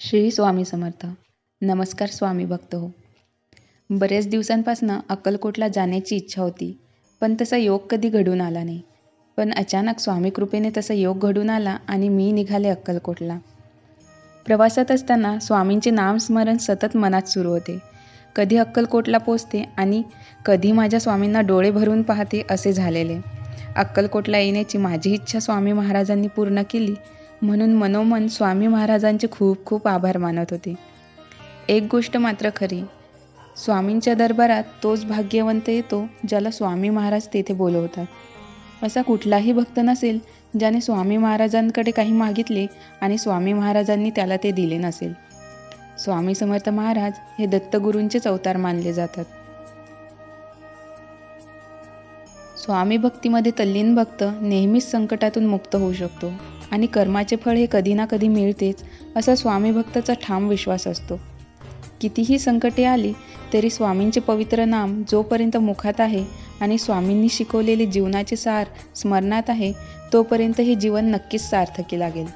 श्री स्वामी समर्थ. नमस्कार स्वामी भक्त हो. बरेच दिवसांपासून अक्कलकोटला जाण्याची इच्छा होती पण तसा योग कधी घडून आला नाही. पण अचानक स्वामी कृपेने तसा योग घडून आला आणि मी निघाले अक्कलकोटला. प्रवासात असताना स्वामींचे नामस्मरण सतत मनात सुरू होते. कधी अक्कलकोटला पोचते आणि कधी माझ्या स्वामींना डोळे भरून पाहते असे झालेले. अक्कलकोटला येण्याची माझी इच्छा स्वामी महाराजांनी पूर्ण केली म्हणून मनोमन स्वामी महाराजांचे खूप खूप आभार मानत होते. एक गोष्ट मात्र खरी स्वामींच्या दरबारात तोच भाग्यवंत येतो ज्याला स्वामी महाराज तेथे बोलवतात. असा कुठलाही भक्त नसेल ज्याने स्वामी महाराजांकडे काही मागितले आणि स्वामी महाराजांनी त्याला ते दिले नसेल. स्वामी समर्थ महाराज हे दत्तगुरूंचेच अवतार मानले जातात. स्वामी भक्तीमध्ये तल्लीन भक्त नेहमीच संकटातून मुक्त होऊ शकतो आणि कर्माचे फळ हे कधी ना कधी मिळतेच असा स्वामी भक्ताचा ठाम विश्वास असतो. कितीही संकटे आली तरी स्वामींचे पवित्र नाम जोपर्यंत मुखात आहे आणि स्वामींनी शिकवलेले जीवनाचे सार स्मरणात आहे तोपर्यंत हे जीवन नक्कीच सार्थकी लागेल.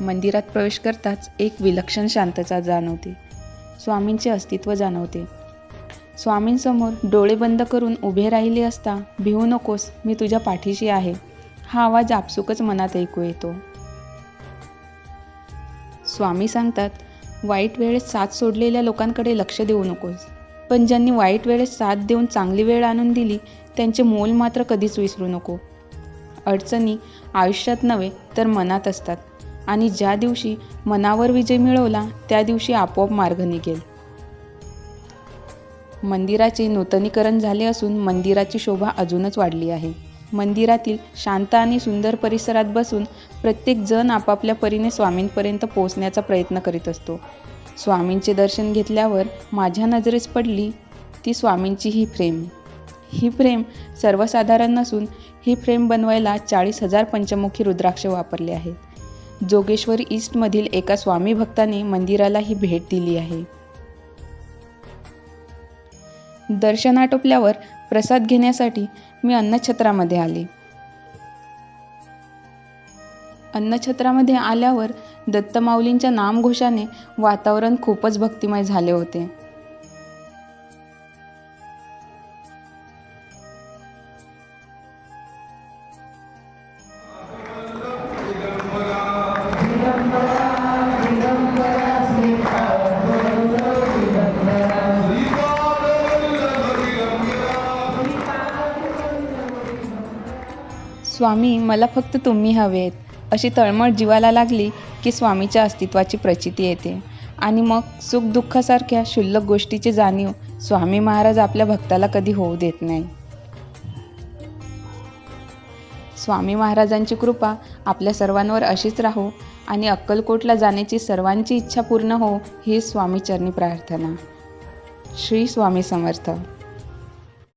मंदिरात प्रवेश करताच एक विलक्षण शांतता जाणवते. स्वामींचे अस्तित्व जाणवते. स्वामींसमोर डोळे बंद करून उभे राहिले असता भिवू नकोस मी तुझ्या पाठीशी आहे. हा आवाज आपसुकच मनात ऐकू येतो. स्वामी सांगतात वाईट वेळेत साथ सोडलेल्या लोकांकडे लक्ष देऊ नकोस. पण ज्यांनी वाईट वेळेत साथ देऊन चांगली वेळ आणून दिली त्यांचे मोल मात्र कधीच विसरू नको. अडचणी आयुष्यात नव्हे तर मनात असतात. आणि ज्या दिवशी मनावर विजय मिळवला त्या दिवशी आपोआप मार्ग निघेल. मंदिराचे नूतनीकरण झाले असून मंदिराची शोभा अजूनच वाढली आहे. मंदिरातील शांत आणि सुंदर परिसरात बसून प्रत्येक जण आपापल्या परीने स्वामींपर्यंत पोहोचण्याचा प्रयत्न करीत असतो. स्वामींचे दर्शन घेतल्यावर माझ्या नजरेस पडली ती स्वामींची ही फ्रेम. ही फ्रेम सर्वसाधारण नसून ही फ्रेम बनवायला चाळीस हजार पंचमुखी रुद्राक्ष वापरले आहेत. जोगेश्वरी ईस्टमधील एका स्वामी भक्ताने मंदिराला ही भेट दिली आहे. दर्शन आटोपल्यावर प्रसाद घेण्यासाठी मी अन्नछत्रामध्ये आले. अन्नछत्रामध्ये आल्यावर दत्तमाऊलींच्या नामघोषाने वातावरण खूपच भक्तिमय झाले होते. स्वामी मला फक्त तुम्ही हवे आहेत अशी तळमळ जीवाला लागली की स्वामीच्या अस्तित्वाची प्रचिती येते. आणि मग सुख दुःखासारख्या क्षुल्लक गोष्टीची जाणीव स्वामी महाराज आपल्या भक्ताला कधी होऊ देत नाही. स्वामी महाराजांची कृपा आपल्या सर्वांवर अशीच राहो आणि अक्कलकोटला जाण्याची सर्वांची इच्छा पूर्ण हो ही स्वामीचरणी प्रार्थना. श्री स्वामी समर्थ.